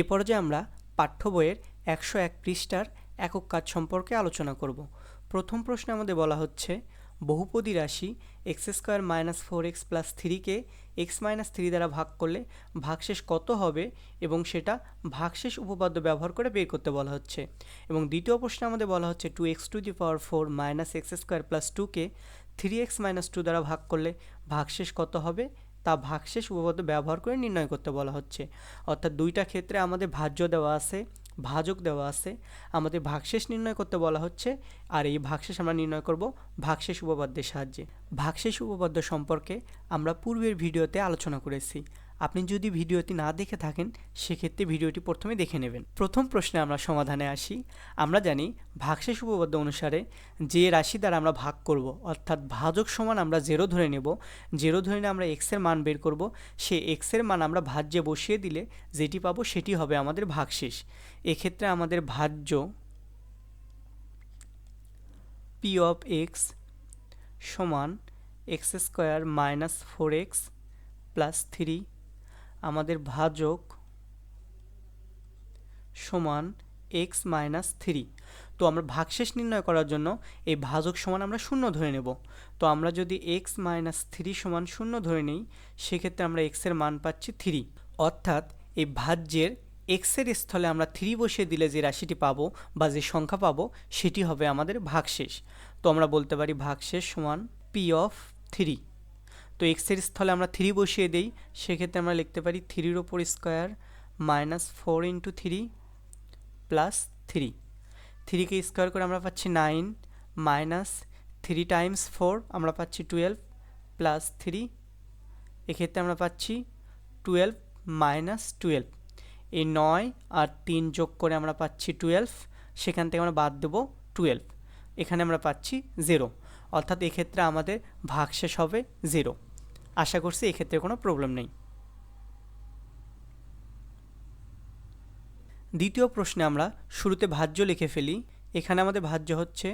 এ পর্যায়ে আমরা পাঠ্য বইয়ের একশো এক পৃষ্ঠার একক কাজ সম্পর্কে আলোচনা করব। প্রথম প্রশ্নে আমাদের বলা হচ্ছে, বহুপদী রাশি x square minus four x plus থ্রিকে x minus three দ্বারা ভাগ করলে ভাগশেষ কত হবে এবং সেটা ভাগশেষ উপপাদ্য ব্যবহার করে বের করতে বলা হচ্ছে। এবং দ্বিতীয় প্রশ্নে আমাদের বলা হচ্ছে, two x to the power four minus x square plus টুকে থ্রি এক্স মাইনাস টু দ্বারা ভাগ করলে ভাগশেষ কত হবে তা ভাগশেষ উপপাদ্য ব্যবহার করে নির্ণয় করতে বলা হচ্ছে। অর্থাৎ দুইটা ক্ষেত্রে আমাদের ভাজ্য দেওয়া আছে, ভাজক দেওয়া আছে, আমাদের ভাগশেষ নির্ণয় করতে বলা হচ্ছে, আর এই ভাগশেষ আমরা নির্ণয় করব ভাগশেষ উপপাদ্যের সাহায্যে। ভাগশেষ উপপাদ্য সম্পর্কে আমরা পূর্বের ভিডিওতে আলোচনা করেছি। আপনি যদি ভিডিওটি না দেখে থাকেন, সেক্ষেত্রে ভিডিওটি প্রথমে দেখে নেবেন। প্রথম প্রশ্নে আমরা সমাধানে আসি। আমরা জানি ভাগশেষ উপপাদ্য অনুসারে যে রাশি দ্বারা আমরা ভাগ করব, অর্থাৎ ভাজক সমান আমরা জেরো ধরে নেব জেরো ধরে নিয়ে আমরা এক্সের মান বের করব, সে এক্সের মান আমরা ভাজ্যে বসিয়ে দিলে যেটি পাবো সেটি হবে আমাদের ভাগশেষ। এক্ষেত্রে আমাদের ভাজ্য পি অফ এক্স সমান x square minus four x plus three আমাদের ভাজক সমান এক্স মাইনাস থ্রি তো আমরা ভাগশেষ নির্ণয় করার জন্য এই ভাজক সমান আমরা শূন্য ধরে নেব। তো আমরা যদি এক্স মাইনাস থ্রি সমান শূন্য ধরে নিই, সেক্ষেত্রে আমরা এক্সের মান পাচ্ছি থ্রি অর্থাৎ এই ভাজ্যের এক্সের স্থলে আমরা থ্রি বসিয়ে দিলে যে রাশিটি পাবো বা যে সংখ্যা পাবো, সেটি হবে আমাদের ভাগশেষ। তো আমরা বলতে পারি ভাগশেষ সমান পি অফ থ্রি তো এক্সের স্থলে আমরা থ্রি বসিয়ে দিই, সেক্ষেত্রে আমরা লিখতে পারি থ্রির ওপর square minus four into three plus three থ্রিকে square করে আমরা পাচ্ছি nine minus three times four আমরা পাচ্ছি টুয়েলভ প্লাস থ্রি এক্ষেত্রে আমরা পাচ্ছি টুয়েলভ মাইনাস টুয়েলভ এই নয় আর তিন যোগ করে আমরা পাচ্ছি টুয়েলভ সেখান থেকে আমরা বাদ দেবো টুয়েলভ এখানে আমরা পাচ্ছি জিরো অর্থাৎ এক্ষেত্রে আমাদের ভাগশেষ হবে জিরো আশা করছি এক্ষেত্রে কোনো প্রবলেম নেই। দ্বিতীয় প্রশ্নে আমরা শুরুতে ভাজ্য লিখে ফেলি। এখানে আমাদের ভাজ্য হচ্ছে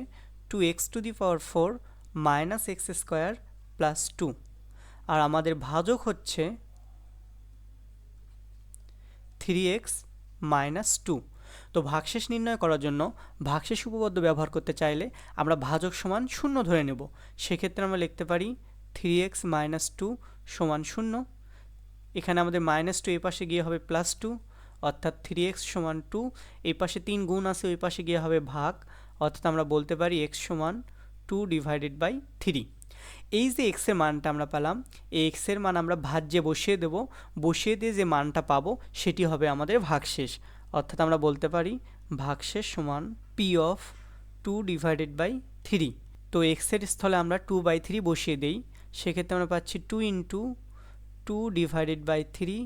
two x to the power four minus x square plus two আর আমাদের ভাজক হচ্ছে থ্রি এক্স মাইনাস টু তো ভাগশেষ নির্ণয় করার জন্য ভাগশেষ উপপাদ্য ব্যবহার করতে চাইলে আমরা ভাজক সমান শূন্য ধরে নেব। সেক্ষেত্রে আমরা লিখতে পারি থ্রি এক্স মাইনাস টু সমান শূন্য। এখানে আমাদের মাইনাস টু এই পাশে গিয়ে হবে প্লাস টু অর্থাৎ থ্রি এক্স সমান টু এই পাশে তিন গুণ আছে, ওই পাশে গিয়ে হবে ভাগ, অর্থাৎ আমরা বলতে পারি এক্স সমান টু ডিভাইডেড বাই থ্রি এই যে এক্সের মানটা আমরা পেলাম, এই এক্সের মান আমরা ভাজ্যে বসিয়ে দেব। বসিয়ে দিয়ে যে মানটা পাবো, সেটি হবে আমাদের ভাগশেষ। অর্থাৎ আমরা বলতে পারি ভাগশেষ সমান P of two divided by three তো এক্সের স্থলে আমরা টু বাই থ্রি বসিয়ে দেই। সেক্ষেত্রে আমরা পাচ্ছি two into two divided by three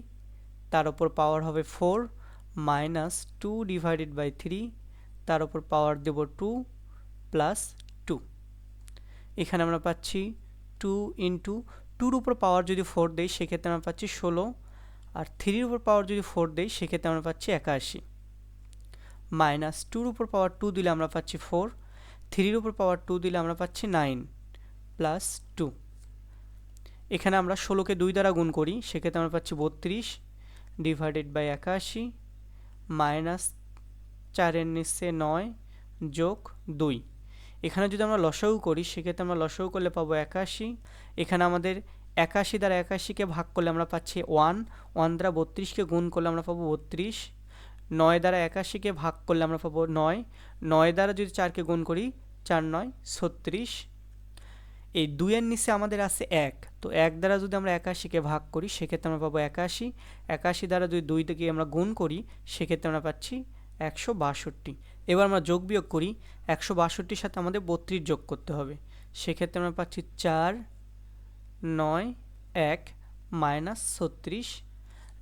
তার ওপর পাওয়ার হবে four minus two divided by three তার ওপর পাওয়ার দেব টু প্লাস টু এখানে আমরা পাচ্ছি টু ইন্টু টুর উপর পাওয়ার যদি ফোর দেই, সেক্ষেত্রে আমরা পাচ্ছি ষোলো আর থ্রির উপর পাওয়ার যদি ফোর দেই, সেক্ষেত্রে আমরা পাচ্ছি একাশি। মাইনাস টুর উপর পাওয়ার টু দিলে আমরা পাচ্ছি ফোর থ্রির উপর পাওয়ার টু দিলে আমরা পাচ্ছি নাইন প্লাস টু এখানে আমরা ষোলোকে দুই দ্বারা গুণ করি, সেক্ষেত্রে আমরা পাচ্ছি বত্রিশ ডিভাইডেড বাই একাশি মাইনাস চারের নিচে নয় যোগ দুই। এখানে যদি আমরা লসাগু করি, সেক্ষেত্রে আমরা লসাগু করলে পাবো একাশি। এখানে আমাদের একাশি দ্বারা একাশিকে ভাগ করলে আমরা পাচ্ছি ওয়ান ওয়ান দ্বারা বত্রিশকে গুণ করলে আমরা পাবো বত্রিশ, নয় দ্বারা একাশিকে ভাগ করলে আমরা পাবো নয় নয় দ্বারা যদি চারকে গুণ করি, চার নয়, ছত্রিশ। এই দুইয়ের নিচে আমাদের আছে এক, তো এক দ্বারা যদি আমরা একাশিকে ভাগ করি, সেক্ষেত্রে আমরা পাবো একাশি একাশি দ্বারা যদি দুই থেকে আমরা গুণ করি, সেক্ষেত্রে আমরা পাচ্ছি একশো বাষট্টি। এবার আমরা যোগ বিয়োগ করি, একশো বাষট্টির সাথে আমাদের বত্রিশ যোগ করতে হবে, সেক্ষেত্রে আমরা পাচ্ছি চার নয় এক মাইনাস ছত্রিশ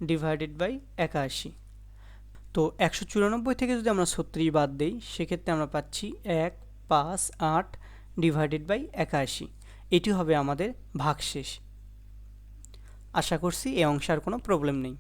ডিভাইডেড বাই একাশি। তো একশো চুরানব্বই থেকে যদি আমরা ছত্রিশ বাদ দিই, সেক্ষেত্রে আমরা পাচ্ছি এক পাঁচ আট ডিভাইডেড বাই একাশি। এটি হবে আমাদের ভাগশেষ। আশা করছি এ অংশে আর কোনো প্রবলেম নেই।